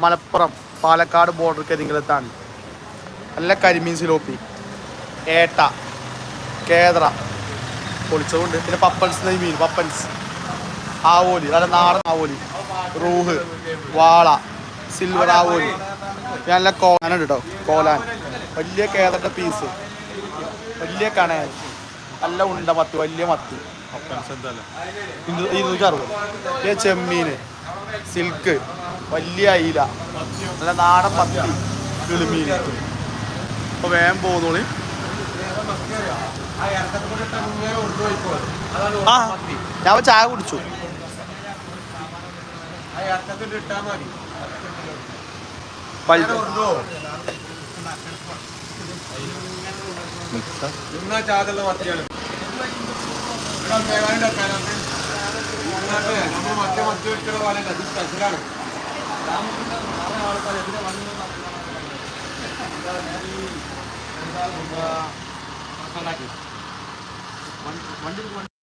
Malappuram Palakkad border കരിങ്കലത്താണ് നല്ല കരിമീൻ സിലോപ്പി. ഏട്ട. കേദ്ര പൊളിച്ചതുണ്ട്. പിന്നെ പപ്പൻസ് മീൻ പപ്പൻസ്. ആവോലി. നല്ല നാടൻ ആവോലി. റൂഹ് വാള സിൽവർ ആവോലി. നല്ല കോലാൻ ഉണ്ട് കേട്ടോ കോലാൻ. വലിയ കേദറിന്റെ പീസ്. വലിയ കണ നല്ല ഉണ്ട മത്തി വലിയ മത്തി. ഇരു- ഇരുന്നൂറ്റി അറുപത്. ചെമ്മീന് സിൽക്ക്. വലിയ അയില. നല്ല നാടൻ പത്തി. കിളിമീൻ അപ്പോൾ വേഗം പോകുന്നോളി ആ ഞാൻ ചായ കുടിച്ചു. വലുത് ഇന്നാ ചാതുള്ള മത്തിയാണ് ഇവിടെ മേഘാലയ നമ്മൾ മറ്റേ മത്തി വെച്ചുള്ള പോലെ അത് സ്പെഷ്യലാണ് വണ്ടി